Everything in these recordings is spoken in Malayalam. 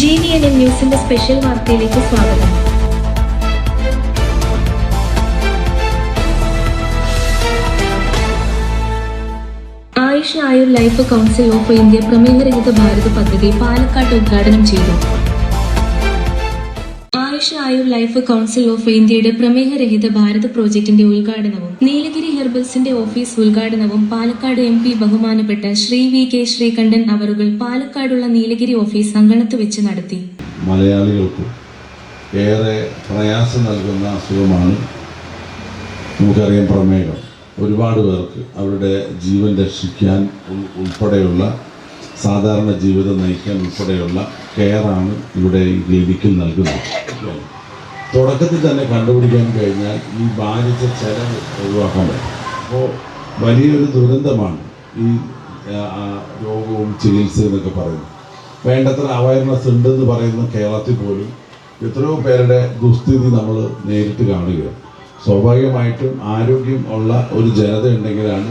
ജി വി ന്യൂസിന്റെ സ്പെഷ്യൽ വാർത്തയിലേക്ക് സ്വാഗതം. Ayush Ayur life council of India പ്രമേഹരഹിത Bharat പദ്ധതി പാലക്കാട്ട് ഉദ്ഘാടനം ചെയ്തു. AYUSH Ayur life council of ഇന്ത്യയുടെ പ്രമേഹരഹിത ഭാരത് പ്രോജക്ടിന്റെ ഉദ്ഘാടനവും നീലഗിരി ഹെർബൽസിന്റെ ഓഫീസ് ഉദ്ഘാടനവും പാലക്കാട് എം പി ബഹുമാനപ്പെട്ട ശ്രീ വി കെ ശ്രീകണ്ഠൻ അവറുകൾ പാലക്കാടുള്ള നീലഗിരി ഓഫീസ് അങ്കണത്ത് വെച്ച് നടത്തി. മലയാളികൾക്ക് ഏറെ പ്രയാസം നൽകുന്ന അസുഖമാണ് നമുക്കറിയാം പ്രമേഹം. ഒരുപാട് പേർക്ക് അവരുടെ ജീവൻ രക്ഷിക്കാൻ ഉൾ- ഉൾപ്പെടെയുള്ള സാധാരണ ജീവിതം നയിക്കാൻ ഉൾപ്പെടെയുള്ള കെയറാണ് ഇവിടെ ഈ ക്ലിനിക്കിൽ നൽകുന്നത്. തുടക്കത്തിൽ തന്നെ കണ്ടുപിടിക്കാൻ കഴിഞ്ഞാൽ ഈ ബാധിച്ച ചെലവ് ഒഴിവാക്കാൻ പറ്റും. അപ്പോൾ വലിയൊരു ദുരന്തമാണ് ഈ രോഗവും ചികിത്സയും എന്നൊക്കെ പറയുന്നത്. വേണ്ടത്ര അവയർനെസ് ഉണ്ടെന്ന് പറയുന്ന കേരളത്തിൽ പോലും എത്രയോ പേരുടെ ദുസ്ഥിതി നമ്മൾ നേരിട്ട് കാണുകയാണ്. സ്വാഭാവികമായിട്ടും ആരോഗ്യം ഉള്ള ഒരു ജനത ഉണ്ടെങ്കിലാണ്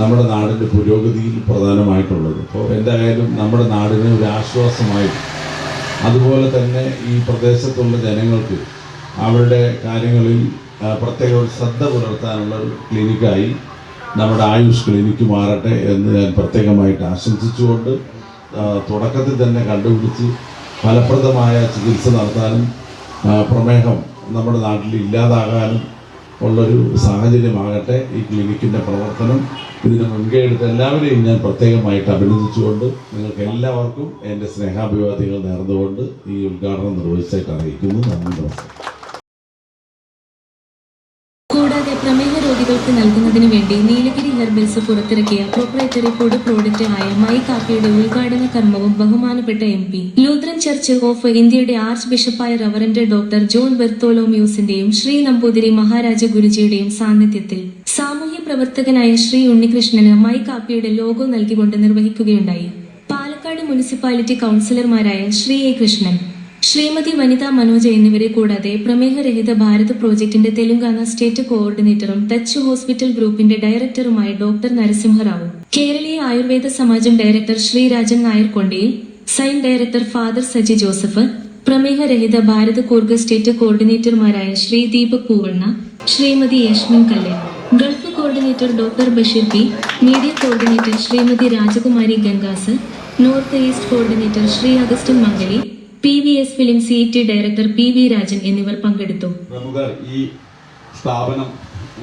നമ്മുടെ നാടിന്റെ പുരോഗതിയിൽ പ്രധാനമായിട്ടുള്ളത്. അപ്പോൾ എന്തായാലും നമ്മുടെ നാടിന് ഒരു ആശ്വാസമായി. അതുപോലെ തന്നെ ഈ പ്രദേശത്തുള്ള ജനങ്ങൾക്ക് അവരുടെ കാര്യങ്ങളിൽ പ്രത്യേക ഒരു ശ്രദ്ധ പുലർത്താനുള്ള ക്ലിനിക്കായി നമ്മുടെ ആയുഷ് ക്ലിനിക്ക് മാറട്ടെ എന്ന് ഞാൻ പ്രത്യേകമായിട്ട് ആശംസിച്ചുകൊണ്ട് തുടക്കത്തിൽ തന്നെ കണ്ടുപിടിച്ച് ഫലപ്രദമായ ചികിത്സ നടത്താനും പ്രമേഹം നമ്മുടെ നാട്ടിൽ ഇല്ലാതാകാനും ഉള്ളൊരു സാഹചര്യമാകട്ടെ ഈ ക്ലിനിക്കിന്റെ പ്രവർത്തനം. ഇതിന് മുൻകൈ എടുത്ത എല്ലാവരെയും ഞാൻ പ്രത്യേകമായിട്ട് അഭിനന്ദിച്ചുകൊണ്ട് നിങ്ങൾക്ക് എല്ലാവർക്കും എന്റെ സ്നേഹാഭിവാദികൾ നേർന്നുകൊണ്ട് ഈ ഉദ്ഘാടനം നിർവഹിച്ചായിട്ട് അറിയിക്കുന്നു. നന്ദി നമസ്കാരം കൂടാതെ രോഗികൾക്ക് നൽകുന്നതിന് വേണ്ടി നീലഗിരി ഹെർബൽസ് പുറത്തിറക്കിയ പ്രോപ്രൈറ്ററി ഫുഡ് പ്രോഡക്റ്റ് ആയ മൈ കാപ്പിയുടെ ഉദ്ഘാടന കർമ്മവും ബഹുമാനപ്പെട്ട M P. Lutheran church of ഇന്ത്യയുടെ ആർച്ച് ബിഷപ്പായ റവറന്റ് ഡോക്ടർ ജോൺ ബെർത്തോലോമ്യൂസിന്റെയും ശ്രീ നമ്പൂതിരി മഹാരാജ ഗുരുജിയുടെയും സാന്നിധ്യത്തിൽ സാമൂഹ്യ പ്രവർത്തകനായ ശ്രീ ഉണ്ണികൃഷ്ണന് മൈ കാപ്പിയുടെ ലോഗോ നൽകിക്കൊണ്ട് നിർവഹിക്കുകയുണ്ടായി. പാലക്കാട് മുനിസിപ്പാലിറ്റി കൗൺസിലർമാരായ ശ്രീ എ കൃഷ്ണൻ. ശ്രീമതി വനിത മനോജ് എന്നിവരെ കൂടാതെ പ്രമേഹരഹിത ഭാരത് പ്രോജക്ടിന്റെ തെലുങ്കാന സ്റ്റേറ്റ് കോർഡിനേറ്ററും ടച്ച് ഹോസ്പിറ്റൽ ഗ്രൂപ്പിന്റെ ഡയറക്ടറുമായ ഡോക്ടർ നരസിംഹറാവു. കേരളീയ ആയുർവേദ സമാജം ഡയറക്ടർ ശ്രീരാജൻ നായർ കൊണ്ടിയിൽ sign director father Saji Joseph പ്രമേഹരഹിത Bharat Coorg state കോർഡിനേറ്റർമാരായ Shri Deepak Poovanna Shrimati Yashmin Kalyan Gulf coordinator doctor Basheer P media coordinator Shrimati Rajakumari Gangas North East coordinator Shri Augustine Mangali P V S film C T director P V Rajan എന്നിവർ പങ്കെടുത്തു. പ്രമുഖർ ഈ സ്ഥാപനം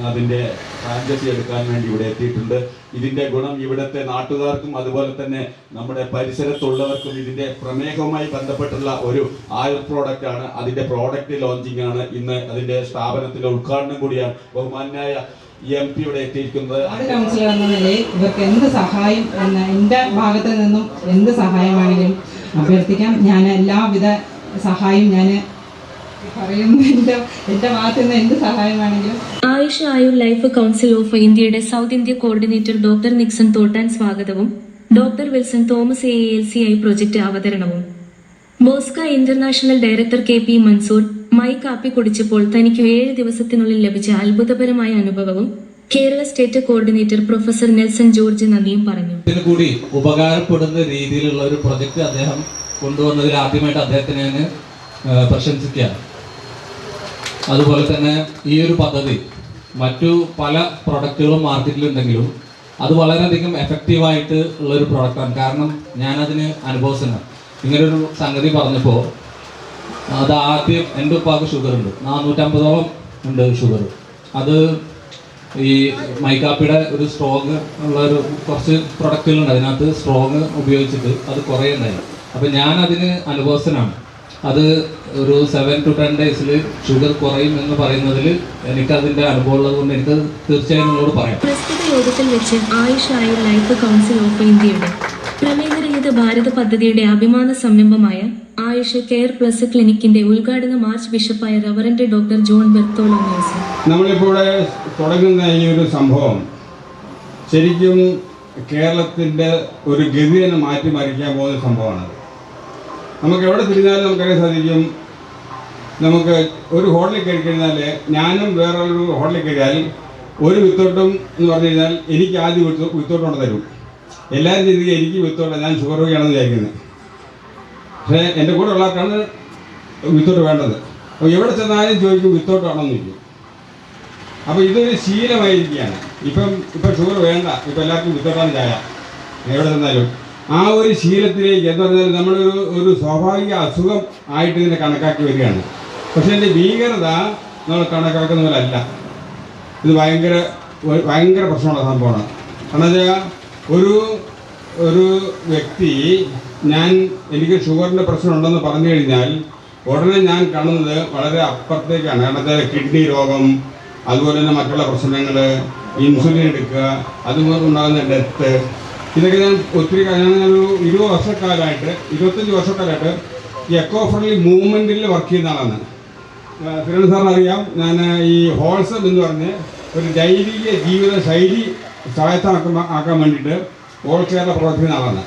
അതിന്റെ ഫ്രാഞ്ചൈസി എടുക്കാൻ വേണ്ടി ഇവിടെ എത്തിയിട്ടുണ്ട്. ഇതിന്റെ ഗുണം ഇവിടുത്തെ നാട്ടുകാർക്കും അതുപോലെ തന്നെ നമ്മുടെ പരിസരത്തുള്ളവർക്കും ഇതിന്റെ പ്രമേഹവുമായി ബന്ധപ്പെട്ടുള്ള ഒരു ആയുർ പ്രോഡക്റ്റ് ആണ്. അതിന്റെ പ്രോഡക്റ്റ് ലോഞ്ചിങ് ആണ്. ഇന്ന് അതിന്റെ സ്ഥാപനത്തിന്റെ ഉദ്ഘാടനം കൂടിയാണ് ബഹുമാനായ എം പി ഇവിടെ എത്തിയിരിക്കുന്നത്. കൗൺസിലർ എന്ന നിലയിൽ ഇവർക്ക് എന്ത് സഹായം എന്ന എന്റെ ഭാഗത്ത് നിന്നും എന്ത് സഹായമാണെങ്കിലും അഭ്യർത്ഥിക്കാം. ഞാൻ എല്ലാവിധ സഹായം ഞാൻ Ayush Ayur life council of ഇന്ത്യയുടെ south India coordinator doctor Nixon Thottan സ്വാഗതവും. Doctor Wilson Thomas A L C I project അവതരണവും. ബോസ്ക international director K P Mansoor My Kappi കുടിച്ചപ്പോൾ തനിക്ക് ഏഴ് ദിവസത്തിനുള്ളിൽ ലഭിച്ച അത്ഭുതപരമായ അനുഭവവും Kerala state coordinator professor Nelson George നന്ദിയും പറഞ്ഞു. കൂടി ഉപകാരപ്പെടുന്ന രീതിയിലുള്ള ഒരു പ്രൊജക്ട് അദ്ദേഹം കൊണ്ടുവന്നതിൽ ആദ്യമായിട്ട് അദ്ദേഹത്തിനെ ഞാൻ അതുപോലെ തന്നെ ഈ ഒരു പദ്ധതി മറ്റു പല പ്രൊഡക്റ്റുകളും മാർക്കറ്റിലുണ്ടെങ്കിലും അത് വളരെയധികം എഫക്റ്റീവായിട്ട് ഉള്ള ഒരു പ്രൊഡക്റ്റാണ്. കാരണം ഞാനതിന് അനുഭവസ്ഥനാണ് ഇങ്ങനൊരു സംഗതി പറഞ്ഞപ്പോൾ അത് ആദ്യം എന്റെ ഉപ്പാക്ക് ഷുഗർ ഉണ്ട് നാനൂറ്റമ്പതോളം ഉണ്ട് ഷുഗർ അത് ഈ മൈക്കാപ്പിയുടെ ഒരു സ്ട്രോങ് ഉള്ള ഒരു കുറച്ച് പ്രൊഡക്റ്റുകളുണ്ട് അതിനകത്ത് സ്ട്രോങ് ഉപയോഗിച്ചിട്ട് അത് കുറേ ഉണ്ടായി. അപ്പം ഞാൻ അതിന് അനുഭവസ്ഥനാണ്. അത് ഒരു സെവൻ ടു ടെൻ ഡേയ്സിൽ ഷുഗർ കുറയും എന്ന് പറയുന്നതിൽ എനിക്കതിന്റെ അനുഭവം ഉള്ളത് കൊണ്ട് എനിക്ക് തീർച്ചയായും നിങ്ങളോട് പറയാം. പ്രസ്തുത യോഗത്തിൽ വെച്ച് ആയുഷ് ലൈഫ് കൗൺസിൽ ഓഫ് ഇന്ത്യയുടെ പ്രമേഹരഹിത ഭാരത പദ്ധതിയുടെ അഭിമാന സംരംഭമായ ആയുഷ് കെയർ പ്ലസ് ക്ലിനിക്കിന്റെ ഉദ്ഘാടനം മാർച്ച് ബിഷപ്പായ റവറന്റ് ഡോക്ടർ ജോൺ ബെർത്തോളോ നമ്മളിപ്പോൾ തുടങ്ങുന്ന ഈ ഒരു സംഭവം ശരിക്കും കേരളത്തിന്റെ ഒരു ഗതി തന്നെ മാറ്റിമറിക്കാൻ പോകുന്ന സംഭവമാണ്. നമുക്ക് എവിടെ തിരിഞ്ഞാലും നമുക്കറിയാൻ സാധിക്കും നമുക്ക് ഒരു ഹോട്ടലിൽ കയറി കഴിഞ്ഞാൽ ഞാനും വേറൊരു ഹോട്ടലിൽ കയറിയാൽ ഒരു വിത്തോട്ടം എന്ന് പറഞ്ഞു കഴിഞ്ഞാൽ എനിക്ക് ആദ്യം വിത്തോ വിത്തോട്ടം കൊണ്ട് തരും. എല്ലാവരും ചിന്തിക്കുക എനിക്ക് വിത്തോട്ടെ ഞാൻ ഷുഗർ രോഗിയാണെന്ന് വിചാരിക്കുന്നത് പക്ഷേ എന്റെ കൂടെ ഉള്ളവർക്കാണ് വിത്തോട്ട് വേണ്ടത്. അപ്പോൾ എവിടെ ചെന്നാലും ചോദിക്കും വിത്തോട്ടാണോ വേണമെന്ന് ചോദിക്കും. അപ്പോൾ ഇതൊരു ശീലമായിരിക്കുകയാണ്. ഇപ്പം ഇപ്പം ഷുഗർ വേണ്ട. ഇപ്പം എല്ലാവർക്കും വിത്തോട്ടാണ് ചായ. എവിടെ ചെന്നാലും. ആ ഒരു ശീലത്തിലേക്ക് എന്ന് പറഞ്ഞാൽ നമ്മളൊരു ഒരു സ്വാഭാവിക അസുഖം ആയിട്ട് ഇതിനെ കണക്കാക്കി വരികയാണ്. പക്ഷേ എന്റെ ഭീകരത നമ്മൾ കണക്കാക്കുന്ന പോലെ അല്ല ഇത് ഭയങ്കര ഭയങ്കര പ്രശ്നമുള്ള സംഭവമാണ്. കാരണം വെച്ചാൽ ഒരു ഒരു വ്യക്തി ഞാൻ എനിക്ക് ഷുഗറിന്റെ പ്രശ്നമുണ്ടെന്ന് പറഞ്ഞു കഴിഞ്ഞാൽ ഉടനെ ഞാൻ കാണുന്നത് വളരെ അപ്പുറത്തേക്കാണ്. കാരണം വെച്ചാൽ കിഡ്നി രോഗം അതുപോലെ തന്നെ മറ്റുള്ള പ്രശ്നങ്ങൾ ഇൻസുലിൻ എടുക്കുക അതുപോലെ ഉണ്ടാകുന്ന ഡെത്ത്. ഇതൊക്കെ ഞാൻ ഒത്തിരി ഞാനൊരു ഇരുപത് വർഷക്കാലമായിട്ട് ഇരുപത്തഞ്ച് വർഷക്കാലമായിട്ട് എക്കോ ഫ്രണ്ട്ലി മൂവ്മെന്റിൽ വർക്ക് ചെയ്യുന്ന ആളാണ്. കിരൺ സാറിനറിയാം ഞാൻ ഈ ഹോൾസം എന്ന് പറഞ്ഞ് ഒരു ദൈവിക ജീവിത ശൈലി സ്വായത്തമാക്കാൻ ആക്കാൻ വേണ്ടിയിട്ട് ഓൾ കേരള പ്രവർത്തിക്കുന്ന ആളാണ്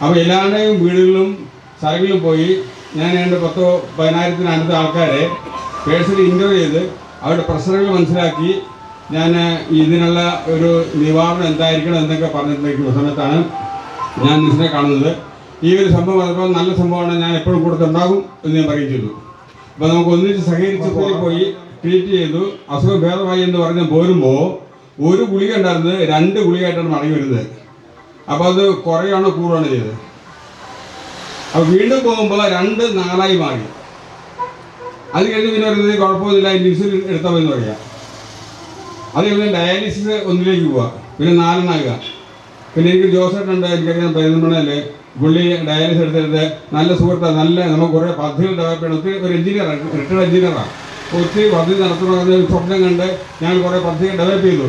അപ്പോൾ എല്ലാവരുടെയും വീടുകളിലും സ്ഥലങ്ങളിലും പോയി ഞാൻ എന്റെ പത്തോ പതിനായിരത്തിനടുത്ത ആൾക്കാരെ പേഴ്സണലി ഇന്റർവ്യൂ ചെയ്ത് അവരുടെ പ്രശ്നങ്ങൾ മനസ്സിലാക്കി ഞാൻ ഇതിനുള്ള ഒരു നിവാരണം എന്തായിരിക്കണം എന്നൊക്കെ പറഞ്ഞിട്ടുള്ള സമയത്താണ് ഞാൻ മിസ്സിനെ കാണുന്നത്. ഈ ഒരു സംഭവം വന്നപ്പോൾ നല്ല സംഭവമാണ് ഞാൻ എപ്പോഴും കൊടുത്തുണ്ടാകും എന്ന് ഞാൻ പറയുകയും ചെയ്തു. അപ്പോൾ നമുക്ക് ഒന്നിച്ച് സഹകരിച്ച് പോയി ട്രീറ്റ് ചെയ്തു. അസുഖം ഭേദമായി എന്ന് പറഞ്ഞ് പോരുമ്പോൾ ഒരു ഗുളിക ഉണ്ടായിരുന്നത് രണ്ട് ഗുളികയായിട്ടാണ് മടങ്ങി വരുന്നത്. അപ്പോൾ അത് കുറയാണോ കൂടുകയാണോ ചെയ്തത്? അപ്പോൾ വീണ്ടും പോകുമ്പോൾ രണ്ട് നാലായി മാറി. അത് കഴിഞ്ഞ് പിന്നെ പറയുന്നത് കുഴപ്പമൊന്നുമില്ല ഇൻസുലിൻ എടുത്താൽ മതി എന്ന് പറയാം. അത് കഴിഞ്ഞ് ഡയാലിസിസ് ഒന്നിലേക്ക് പോവുക പിന്നെ നാലെണ്ണാകുക പിന്നെ എനിക്ക് ജോസേട്ടുണ്ട് എനിക്കറിയാം പെരുന്നമണല്ലേ പുള്ളി ഡയാലിസിസ് എടുത്തെടുത്ത് നല്ല സുഹൃത്താണ് നല്ല നമുക്ക് കുറേ പദ്ധതികൾ ഡെവലപ്പ് ചെയ്യണം. ഒത്തിരി ഒരു എഞ്ചിനീയറാണ് റിട്ടയർഡ് എഞ്ചിനീയറാണ് ഒത്തിരി പദ്ധതി നടത്തണമെന്ന് സ്വപ്നം കണ്ട് ഞാൻ കുറേ പദ്ധതികൾ ഡെവലപ്പ് ചെയ്തു.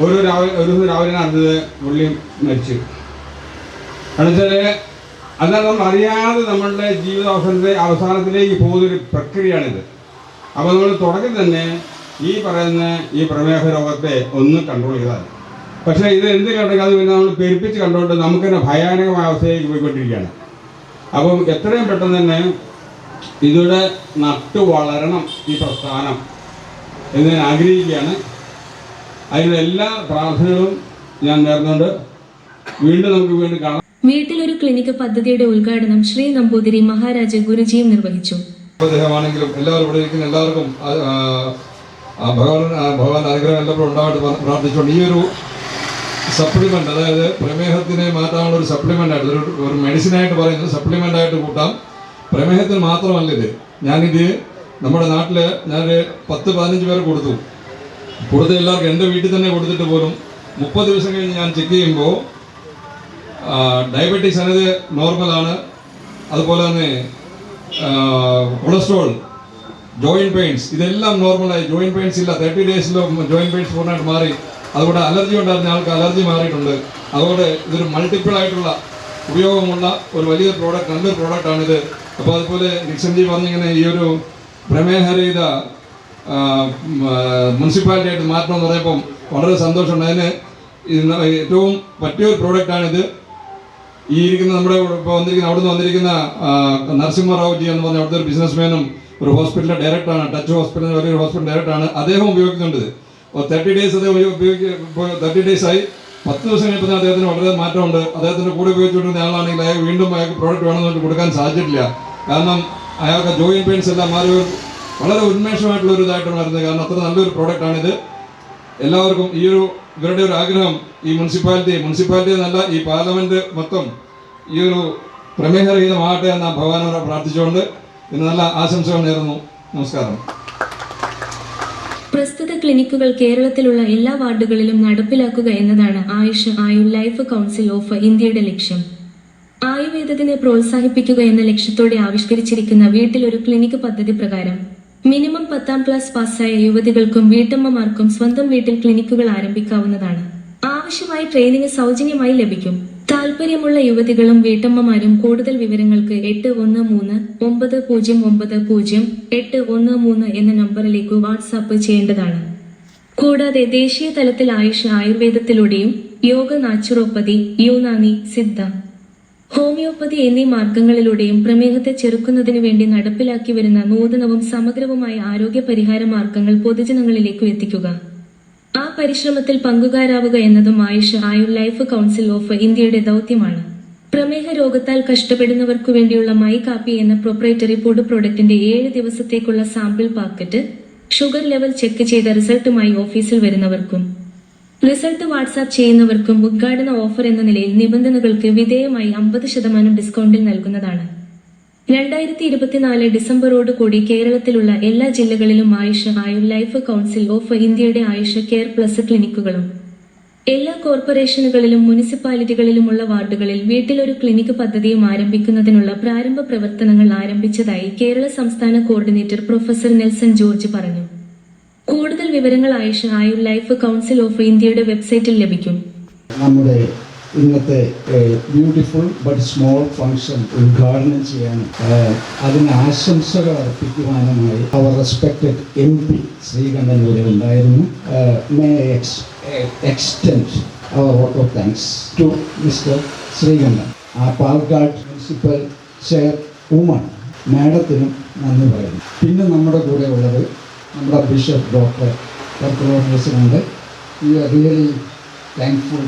ഒരു രാവിലെ ഒരു ദിവസം രാവിലെ നടന്നത് പുള്ളി മരിച്ചു. കാരണം വെച്ചാൽ നമ്മൾ അറിയാതെ നമ്മളുടെ ജീവിത അവസരത്തെ അവസാനത്തിലേക്ക് പോകുന്നൊരു പ്രക്രിയയാണിത്. അപ്പോൾ നമ്മൾ തുടക്കം തന്നെ ഈ പറയുന്ന ഈ പ്രമേഹ രോഗത്തെ ഒന്ന് കൺട്രോൾ ചെയ്താൽ പക്ഷെ ഇത് എന്ത് കണ്ടെങ്കിൽ അത് പിന്നെ നമ്മൾ പെരുപ്പിച്ച് കണ്ടുകൊണ്ട് നമുക്ക് തന്നെ ഭയാനകമായ അവസ്ഥയിലേക്ക് പോയിക്കൊണ്ടിരിക്കുകയാണ്. അപ്പം എത്രയും പെട്ടെന്ന് തന്നെ ഇതിവിടെ നട്ടു വളരണം ഈ പ്രസ്ഥാനം എന്ന് ഞാൻ ആഗ്രഹിക്കുകയാണ്. അതിനുള്ള എല്ലാ പ്രാർത്ഥനകളും ഞാൻ നേർന്നുകൊണ്ട് വീണ്ടും നമുക്ക് വീണ്ടും കാണാം. വീട്ടിലൊരു ക്ലിനിക്ക് പദ്ധതിയുടെ ഉദ്ഘാടനം ശ്രീ നമ്പൂതിരി മഹാരാജ ഗുരുജിയും നിർവഹിച്ചു. അദ്ദേഹമാണെങ്കിലും എല്ലാവരും ഇവിടെ ഇരിക്കുന്ന എല്ലാവർക്കും ഭഗവാൻ ഭഗവാൻ അനുഗ്രഹം എല്ലാവരും ഉണ്ടാവട്ടെ എന്ന് പ്രാർത്ഥിച്ചുകൊണ്ട് ഈ ഒരു സപ്ലിമെന്റ് അതായത് പ്രമേഹത്തിനെ മാറ്റാനുള്ള ഒരു സപ്ലിമെന്റ് ആയിട്ട് ഒരു ഒരു മെഡിസിൻ ആയിട്ട് പറയുന്നത് സപ്ലിമെന്റ് ആയിട്ട് കൂട്ടാം. പ്രമേഹത്തിന് മാത്രമല്ല ഇത്. ഞാനിത് നമ്മുടെ നാട്ടിൽ ഞാൻ പത്ത് പതിനഞ്ച് പേർ കൊടുത്തു. കൊടുത്ത എല്ലാവർക്കും എന്റെ വീട്ടിൽ തന്നെ കൊടുത്തിട്ട് പോലും മുപ്പത് ദിവസം കഴിഞ്ഞ് ഞാൻ ചെക്ക് ചെയ്യുമ്പോൾ ഡയബറ്റീസ് അനത് നോർമലാണ് അതുപോലെ തന്നെ കൊളസ്ട്രോൾ ജോയിന്റ് പെയിൻസ് ഇതെല്ലാം നോർമലായി ജോയിന്റ് പെയിൻസ് ഇല്ല. തേർട്ടി ഡേയ്സിലോ ജോയിന്റ് പെയിൻസ് പൂർണമായിട്ട് മാറി. അതുകൊണ്ട് അലർജി ഉണ്ടായിരുന്ന ആൾക്ക് അലർജി മാറിയിട്ടുണ്ട്. അതുകൊണ്ട് ഇതൊരു മൾട്ടിപ്പിൾ ആയിട്ടുള്ള ഉപയോഗമുള്ള ഒരു വലിയ പ്രോഡക്റ്റ് നല്ലൊരു പ്രോഡക്റ്റാണിത് അപ്പോൾ അതുപോലെ നിക്സൻജി പറഞ്ഞിങ്ങനെ ഈ ഒരു പ്രമേഹരഹിത മുനിസിപ്പാലിറ്റി ആയിട്ട് മാറ്റണം എന്ന് പറയുമ്പം വളരെ സന്തോഷമുണ്ട്. അതിന് ഏറ്റവും പറ്റിയ ഒരു പ്രോഡക്റ്റാണിത്. ഈ ഇരിക്കുന്ന നമ്മുടെ ഇപ്പോൾ വന്നിരിക്കുന്ന അവിടുന്ന് വന്നിരിക്കുന്ന നരസിംഹറാവു നരസിംഹറാവുജി എന്ന് പറഞ്ഞ അവിടുത്തെ ഒരു ബിസിനസ്മാനും ഒരു ഹോസ്പിറ്റലിലെ ഡയറക്ടറാണ് ടച്ച് ഹോസ്പിറ്റലിൽ വലിയൊരു ഹോസ്പിറ്റൽ ഡയറക്ടറാണ് അദ്ദേഹം ഉപയോഗിക്കുന്നുണ്ട് തേർട്ടി ഡേയ്സ് അദ്ദേഹം ഉപയോഗിക്കുക തേർട്ടി ഡേയ്സ് ആയി. പത്ത് ദിവസം കഴിഞ്ഞപ്പോൾ അദ്ദേഹത്തിന് വളരെ മാറ്റമുണ്ട്. അദ്ദേഹത്തിന്റെ കൂടെ ഉപയോഗിച്ചുകൊണ്ടിരുന്ന ആളാണെങ്കിൽ അയാൾ വീണ്ടും അയാൾക്ക് പ്രോഡക്റ്റ് വേണമെന്ന് കൊടുക്കാൻ സാധിച്ചിട്ടില്ല. കാരണം അയാൾക്ക് ജോയിൻ പെയിൻസ് എല്ലാം മാറി വളരെ ഉന്മേഷമായിട്ടുള്ള ഒരു ഇതായിട്ട് വരുന്നത്. കാരണം അത്ര നല്ലൊരു പ്രോഡക്റ്റാണിത് എല്ലാവർക്കും ഈ ഒരു ഇവരുടെ ഒരു ആഗ്രഹം ഈ മുനിസിപ്പാലിറ്റി മുനിസിപ്പാലിറ്റി എന്നല്ല ഈ പാർലമെന്റ് മൊത്തം ഈ ഒരു പ്രമേഹരഹിതമാകട്ടെ എന്ന ഭഗവാനോട് പ്രാർത്ഥിച്ചുകൊണ്ട് ഇന്ന് നല്ല ആശംസകൾ നേരുന്നു. നമസ്കാരം. പ്രസ്തുത ക്ലിനിക്കുകൾ കേരളത്തിലുള്ള എല്ലാ വാർഡുകളിലും നടപ്പിലാക്കുക എന്നതാണ് AYUSH Ayur life council of ഇന്ത്യയുടെ ലക്ഷ്യം. ആയുർവേദത്തിനെ പ്രോത്സാഹിപ്പിക്കുക എന്ന ലക്ഷ്യത്തോടെ ആവിഷ്കരിച്ചിരിക്കുന്ന വീട്ടിലൊരു ക്ലിനിക്ക് പദ്ധതി പ്രകാരം മിനിമം പത്താം ക്ലാസ് പാസ്സായ യുവതികൾക്കും വീട്ടമ്മമാർക്കും സ്വന്തം വീട്ടിൽ ക്ലിനിക്കുകൾ ആരംഭിക്കാവുന്നതാണ്. ആവശ്യമായ ട്രെയിനിങ് സൗജന്യമായി ലഭിക്കും. താല്പര്യമുള്ള യുവതികളും വീട്ടമ്മമാരും കൂടുതൽ വിവരങ്ങൾക്ക് എട്ട് ഒന്ന് മൂന്ന് ഒമ്പത് പൂജ്യം ഒമ്പത് പൂജ്യം എട്ട് ഒന്ന് മൂന്ന് എന്ന നമ്പറിലേക്ക് വാട്സാപ്പ് ചെയ്യേണ്ടതാണ്. കൂടാതെ ദേശീയ തലത്തിൽ ആയുഷ് ആയുർവേദത്തിലൂടെയും യോഗ നാച്ചുറോപ്പതി യൂനാനി സിദ്ധ. ഹോമിയോപ്പതി എന്നീ മാർഗങ്ങളിലൂടെയും പ്രമേഹത്തെ ചെറുക്കുന്നതിനു വേണ്ടി നടപ്പിലാക്കി വരുന്ന നൂതനവും സമഗ്രവുമായ ആരോഗ്യ പരിഹാര മാർഗങ്ങൾ പൊതുജനങ്ങളിലേക്ക് എത്തിക്കുക. ആ പരിശ്രമത്തിൽ പങ്കുകാരാവുക എന്നതും AYUSH Ayur life council of ഇന്ത്യയുടെ ദൗത്യമാണ്. പ്രമേഹ രോഗത്താൽ കഷ്ടപ്പെടുന്നവർക്കു വേണ്ടിയുള്ള മൈ കാപ്പി എന്ന പ്രൊപ്രൈറ്ററി ഫുഡ് പ്രോഡക്റ്റിന്റെ ഏഴ് ദിവസത്തേക്കുള്ള sample packet sugar level check ചെയ്ത റിസൾട്ടുമായി ഓഫീസിൽ വരുന്നവർക്കും. റിസൾട്ട് വാട്സാപ്പ് ചെയ്യുന്നവർക്കും ഉദ്ഘാടന ഓഫർ എന്ന നിലയിൽ നിബന്ധനകൾക്ക് വിധേയമായി അമ്പത് ശതമാനം ഡിസ്കൗണ്ടിൽ നൽകുന്നതാണ്. രണ്ടായിരത്തി ഇരുപത്തിനാല് ഡിസംബറോട് കൂടി കേരളത്തിലുള്ള എല്ലാ ജില്ലകളിലും AYUSH Ayur life council of ഇന്ത്യയുടെ ആയുഷ് കെയർ പ്ലസ് ക്ലിനിക്കുകളും. എല്ലാ കോർപ്പറേഷനുകളിലും മുനിസിപ്പാലിറ്റികളിലുമുള്ള വാർഡുകളിൽ വീട്ടിലൊരു ക്ലിനിക്ക് പദ്ധതിയും ആരംഭിക്കുന്നതിനുള്ള പ്രാരംഭ പ്രവർത്തനങ്ങൾ ആരംഭിച്ചതായി കേരള സംസ്ഥാന കോർഡിനേറ്റർ പ്രൊഫസർ നെൽസൺ ജോർജ് പറഞ്ഞു. കൂടുതൽ വിവരങ്ങൾ AYUSH Ayur life council of ഇന്ത്യയുടെ വെബ്സൈറ്റിൽ ലഭിക്കും. നമ്മുടെ ഇന്നത്തെ ബ്യൂട്ടിഫുൾ ബട്ട് സ്മോൾ ഫംഗ്ഷൻ ഉദ്ഘാടനം ചെയ്യാനും അതിന് ആശംസകൾ അർപ്പിക്കുവാനുമായി അവർ റെസ്പെക്ടഡ് എം പി ശ്രീകണ്ഠൻ ഇവിടെ ഉണ്ടായിരുന്നു. May ex extend our vote of thanks to mister Sreekandan. ആ പാലക്കാട് മുനിസിപ്പൽ ചെയർ വുമൺ മാഡത്തിനും നന്ദി പറയുന്നു. പിന്നെ നമ്മുടെ കൂടെ ഉള്ളത് നമ്മുടെ ബിഷപ്പ് ഡോക്ടർ ഉണ്ട് you are really thankful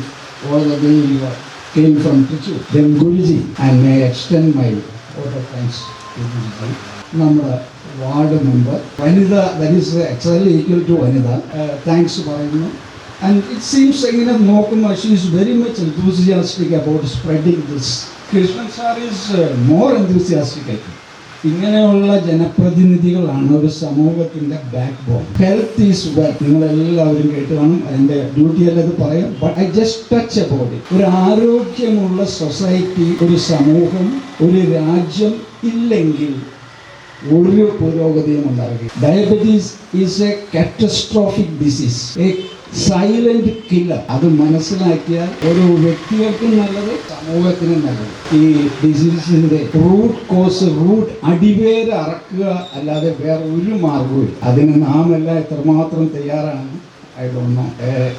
all the way you are came from Trichy. Then Guruji, and may extend my vote of thanks to Guruji. നമ്മുടെ ward member Vanitha that is exactly equal to Vanitha thanks പറയുന്നു ആൻഡ് ഇറ്റ് സീംസ് എങ്ങനെ നോക്കുമ്പോൾ she is very much enthusiastic about spreading this Krishnan sir is more enthusiastic ആയിട്ട് ഇങ്ങനെയുള്ള ജനപ്രതിനിധികളാണ് ഒരു സമൂഹത്തിന്റെ backbone health is wealth നിങ്ങൾ എല്ലാവരും കേട്ട് കാണും അതിന്റെ ഡ്യൂട്ടി അല്ല ഇത് പറയാം but I just touch it ഒരു ആരോഗ്യമുള്ള സൊസൈറ്റി ഒരു സമൂഹം ഒരു രാജ്യം ഇല്ലെങ്കിൽ ഒരു പുരോഗതിയും ഉണ്ടാവുകയും diabetes is a catastrophic disease a silent killer അത് മനസ്സിലാക്കിയാൽ ഒരു വ്യക്തികൾക്കും നല്ലത് സമൂഹത്തിനും നല്ലത്. ഈ ഡിസീസിന്റെ റൂട്ട് കോസ് റൂട്ട് അടിവേര് അറക്കുക അല്ലാതെ വേറെ ഒരു മാർഗവും അതിന് നാം എല്ലാം എത്രമാത്രം തയ്യാറാണ്? ഐ ഡോണ്ട് നോ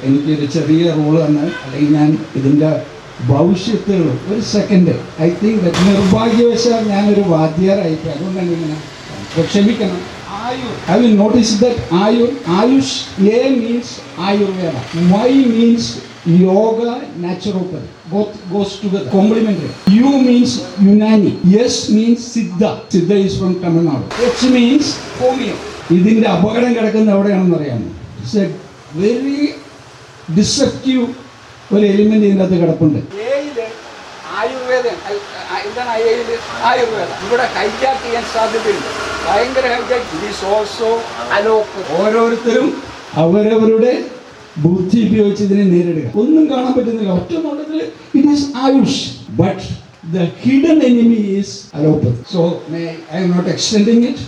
എനിക്കൊരു ചെറിയ റോൾ തന്നെ അല്ലെങ്കിൽ ഞാൻ ഇതിന്റെ ഭവിഷ്യത്തുകൾ ഒരു സെക്കൻഡ് ഐ തിങ്ക് നിർഭാഗ്യവശാൽ ഞാനൊരു വാദ്യാറായിട്ട് അതുകൊണ്ടാണ് ഇങ്ങനെ ക്ഷമിക്കണം. Ayur I will notice that Ayur Ayush A means Ayurveda Y means yoga naturopathy both goes together complementary U means Unani S means Siddha Siddha is from Tamil Nadu H means homeo ഇതിന്റെ അപകടം കിടക്കുന്ന എവിടെയാണെന്ന് അറിയാമോ? ഇറ്റ്സ് എ വെരി ഡിസെപ്റ്റീവ് ഒരു എലിമെന്റ് ഇതിന്റെ അകത്ത് കിടപ്പുണ്ട്. ആയുർവേദം എന്താണ് ഇവിടെ ഹൈജാക്ക് ചെയ്യാൻ സാധ്യതയുണ്ട്. ഈസ് ഓരോരുത്തരും അവരവരുടെ ബുദ്ധി ഉപയോഗിച്ച് ഇതിനെ നേരിടുക. ഒന്നും കാണാൻ പറ്റുന്നില്ല. ഒറ്റ നോട്ടത്തിൽ it is Ayush but the hidden enemy is allopathy so I am not extending it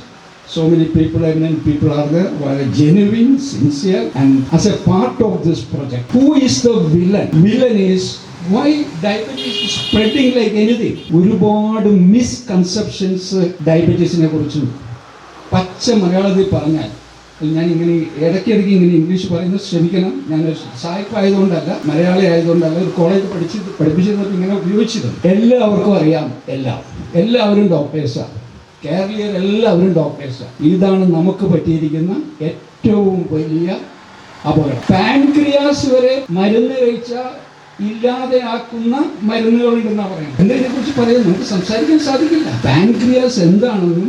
many people, eminent people are there who are genuine, sincere, and as a part of this project. Who is the villain? Villain is why diabetes is spreading like anything. ഒരുപാട് മിസ്കൺസെപ്ഷൻസ് ഡയബറ്റീസിനെ കുറിച്ചും പച്ച മലയാളത്തിൽ പറഞ്ഞാൽ ഞാൻ ഇങ്ങനെ ഇടയ്ക്കിടയ്ക്ക് ഇങ്ങനെ ഇംഗ്ലീഷ് പറയുന്നത് ശ്രമിക്കണം. ഞാൻ സായിപ്പായതുകൊണ്ടല്ല മലയാളി ആയതുകൊണ്ടല്ല ഒരു കോളേജ് പഠിച്ച് പഠിപ്പിച്ചിരുന്നപ്പോൾ ഇങ്ങനെ ഉപയോഗിച്ചിരുന്നു എല്ലാവർക്കും അറിയാം എല്ലാം. എല്ലാവരും ഡോക്ടേഴ്സാണ് കേരളീയർ എല്ലാവരും ഡോക്ടേഴ്സാണ് ഇതാണ് നമുക്ക് പറ്റിയിരിക്കുന്ന ഏറ്റവും വലിയ അപകടം. പാൻക്രിയാസ് വരെ മരുന്ന് കഴിച്ച ഇല്ലാതെയാക്കുന്ന മരുന്നുകളുണ്ടെന്നാണ് പറയുന്നത്. എന്തിനെ കുറിച്ച് പറയാൻ നമുക്ക് സംസാരിക്കാൻ സാധിക്കില്ല. പാൻക്രിയാസ് എന്താണെന്നും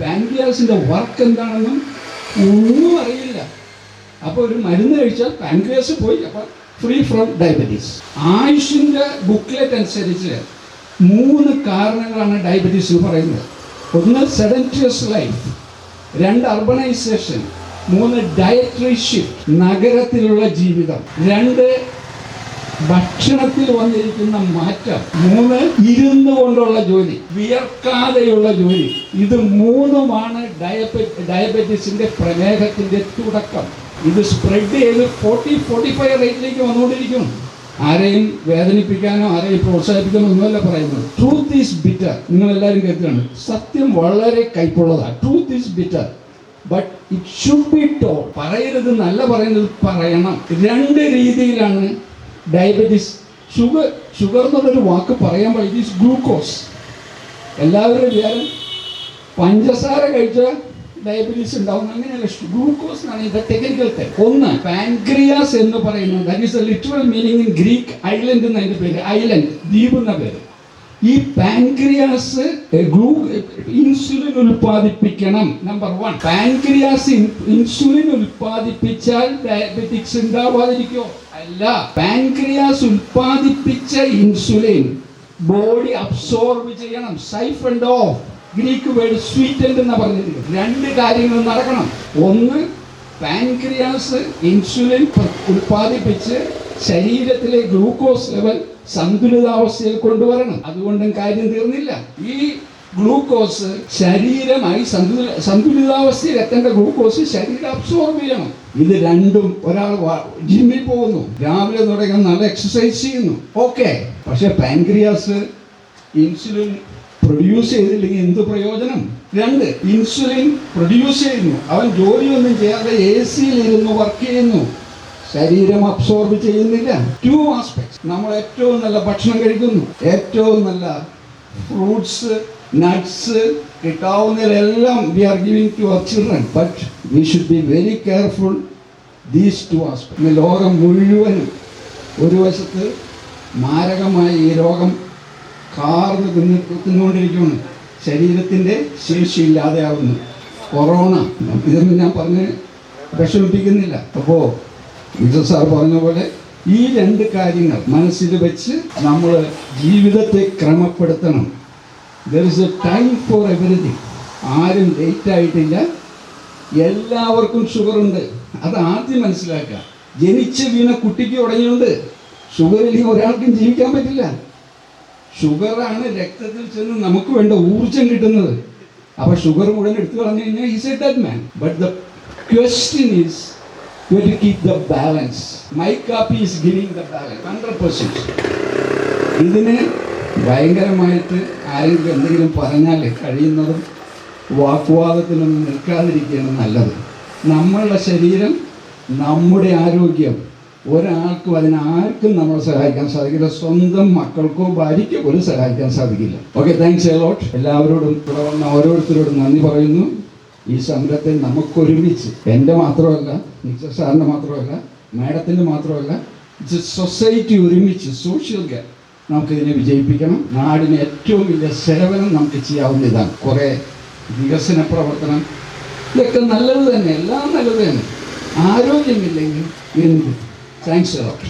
പാൻക്രിയാസിന്റെ വർക്ക് എന്താണെന്നും ഒന്നും അറിയില്ല. അപ്പോൾ ഒരു മരുന്ന് കഴിച്ചാൽ പാൻക്രിയാസ് പോയി. അപ്പോൾ ഫ്രീ ഫ്രം ഡയബറ്റീസ് ആയുഷിന്റെ ബുക്ക്ലെറ്റ് അനുസരിച്ച് മൂന്ന് കാരണങ്ങളാണ് ഡയബറ്റീസ് എന്ന് പറയുന്നത്. ഒന്ന് സെഡന്റിയസ് ലൈഫ് രണ്ട് അർബണൈസേഷൻ മൂന്ന് ഡയറ്ററി ഷിഫ്റ്റ് നഗരത്തിലുള്ള ജീവിതം. രണ്ട് ഭക്ഷണത്തിൽ വന്നിരിക്കുന്ന മാറ്റം മൂന്ന് ഇരുന്നു കൊണ്ടുള്ള ജോലി വിയർക്കാതെയുള്ള ജോലി ഇത് മൂന്നുമാണ് ഡയബറ്റ് ഡയബറ്റീസിന്റെ പ്രമേഹത്തിന്റെ തുടക്കം. ഇത് സ്പ്രെഡ് ചെയ്ത് ഫോർട്ടി ഫോർട്ടി ഫൈവ് റേറ്റിലേക്ക് വന്നുകൊണ്ടിരിക്കുന്നു ആരെയും വേദനിപ്പിക്കാനോ ആരെയും പ്രോത്സാഹിപ്പിക്കാനോ ഒന്നുമല്ല പറയുന്നത്. ട്രൂത്ത് ഈസ് ബിറ്റർ നിങ്ങൾ എല്ലാവരും കേൾക്കുകയാണ് സത്യം വളരെ കൈപ്പുള്ളതാണ് truth is bitter but it should be to പറയരുത് നല്ല പറയുന്നത് പറയണം. രണ്ട് രീതിയിലാണ് ഡയബറ്റീസ് ഷുഗർ ഷുഗർ എന്നുള്ളൊരു വാക്ക് പറയാൻ പാടില്ല ഗ്ലൂക്കോസ് എല്ലാവരും വിചാരം പഞ്ചസാര കഴിച്ച ഡയബറ്റീസ് ഉണ്ടാവും. അങ്ങനെയല്ല ഗ്ലൂക്കോസ് ആണ് ഇത് ടെക്നിക്കൽ ടൈം ഒന്ന് പാൻക്രിയാസ് എന്ന് പറയുന്നത് that is the literal meaning in Greek island എന്നതിന്റെ പേര് ഐലൻഡ് ദ്വീപ് എന്ന പേര്. ഈ പാൻക്രിയാസ് ഗ്ലൂ ഇൻസുലിൻ ഉൽപ്പാദിപ്പിക്കണം. നമ്പർ വൺ പാൻക്രിയാസ് ഇൻസുലിൻ ഉൽപ്പാദിപ്പിച്ചാൽ ഡയബറ്റിക്സ് ഉണ്ടാവാതിരിക്കോ? അല്ല. പാൻക്രിയാസ് ഉൽപ്പാദിപ്പിച്ച ഇൻസുലിൻ ബോഡി അബ്സോർബ് ചെയ്യണം. Saif and of Greek word sweetened എന്ന് പറഞ്ഞിരിക്കുന്നത് രണ്ട് കാര്യങ്ങൾ നടക്കണം. ഒന്ന് പാൻക്രിയാസ് ഇൻസുലിൻ ഉൽപ്പാദിപ്പിച്ച് ശരീരത്തിലെ ഗ്ലൂക്കോസ് ലെവൽ സന്തുലിതാവസ്ഥയിൽ കൊണ്ടുവരണം. അതുകൊണ്ടും കാര്യം തീർന്നില്ല. ഈ ഗ്ലൂക്കോസ് ശരീരമായി സന്തുല സന്തുലിതാവസ്ഥയിൽ എത്തേണ്ട ഗ്ലൂക്കോസ് ശരീരം അബ്സോർബ് ചെയ്യണം. ഇത് രണ്ടും ഒരാൾ ജിമ്മിൽ പോകുന്നു. രാവിലെ തുടങ്ങി നല്ല എക്സസൈസ് ചെയ്യുന്നു. ഓക്കെ പക്ഷെ പാൻക്രിയാസ് ഇൻസുലിൻ പ്രൊഡ്യൂസ് ചെയ്തില്ലെങ്കിൽ എന്ത് പ്രയോജനം? രണ്ട് ഇൻസുലിൻ പ്രൊഡ്യൂസ് ചെയ്യുന്നു. അവൻ ജോലിയൊന്നും ചെയ്യാതെ എ സിയിൽ ഇരുന്ന് വർക്ക് ചെയ്യുന്നു. ശരീരം അബ്സോർബ് ചെയ്യുന്നില്ല. ടു ആസ്പെക്ട്സ് നമ്മൾ ഏറ്റവും നല്ല ഭക്ഷണം കഴിക്കുന്നു. ഏറ്റവും നല്ല fruits nuts കിട്ടാവുന്നതിലെല്ലാം we are giving to our children but we should be very careful these two aspect ലോകം മുഴുവനും ഒരു വശത്ത് മാരകമായ ഈ രോഗം കാർന്ന് തിന്ന് തിന്നുകൊണ്ടിരിക്കുകയാണ് ശരീരത്തിന്റെ ശേഷിയില്ലാതെയാവുന്നു കൊറോണ. ഇതൊന്നും ഞാൻ പറഞ്ഞ് വിഷമിപ്പിക്കുന്നില്ല. അപ്പോൾ വിജയ സാർ പറഞ്ഞ പോലെ ഈ രണ്ട് കാര്യങ്ങൾ മനസ്സിൽ വെച്ച് നമ്മൾ ജീവിതത്തെ ക്രമപ്പെടുത്തണം. There is a time for everything ആരും ലേറ്റ് ആയിട്ടില്ല. എല്ലാവർക്കും ഷുഗറുണ്ട് അത് ആദ്യം മനസ്സിലാക്കുക. ജനിച്ച് വീണ കുട്ടിക്ക് ഉടങ്ങിയുണ്ട് ഇല്ലെങ്കിൽ ഒരാൾക്കും ജീവിക്കാൻ പറ്റില്ല. ഷുഗറാണ് രക്തത്തിൽ ചെന്ന് നമുക്ക് വേണ്ട ഊർജം കിട്ടുന്നത്. അപ്പൊ ഷുഗർ മുഴുവൻ എടുത്തു കളഞ്ഞു കഴിഞ്ഞാൽ is a dead man but the question is to keep the balance. My copy is giving the balance, hundred percent ഇതിന് ഭയങ്കരമായിട്ട് ആരെങ്കിലും എന്തെങ്കിലും പറഞ്ഞാൽ കഴിയുന്നതും വാക്വാദത്തിനൊന്നും നിൽക്കാതിരിക്കുകയാണ് നല്ലത്. നമ്മളുടെ ശരീരം നമ്മുടെ ആരോഗ്യം ഒരാൾക്കും അതിനാർക്കും നമ്മളെ സഹായിക്കാൻ സാധിക്കില്ല. സ്വന്തം മക്കൾക്കോ ഭാര്യയ്ക്കോ പോലും സഹായിക്കാൻ സാധിക്കില്ല. ഓക്കെ താങ്ക്സ് എ ലോട്ട് എല്ലാവരോടും ഇവിടെ വന്ന ഓരോരുത്തരോടും നന്ദി പറയുന്നു. ഈ സമരത്തെ നമുക്കൊരുമിച്ച് എന്റെ മാത്രമല്ല നിശ്ചയ സാറിന്റെ മാത്രമല്ല മാഡത്തിന്റെ മാത്രമല്ല സൊസൈറ്റി ഒരുമിച്ച് സോഷ്യൽ ഗെയർ നമുക്കിതിനെ വിജയിപ്പിക്കണം. നാടിന് ഏറ്റവും വലിയ സേവനം നമുക്ക് ചെയ്യാവുന്ന ഇതാണ് കുറേ വികസന പ്രവർത്തനം ഇതൊക്കെ നല്ലത് തന്നെ എല്ലാം നല്ലത് തന്നെ. ആരോഗ്യമില്ലെങ്കിൽ എന്ത്? Thanks lot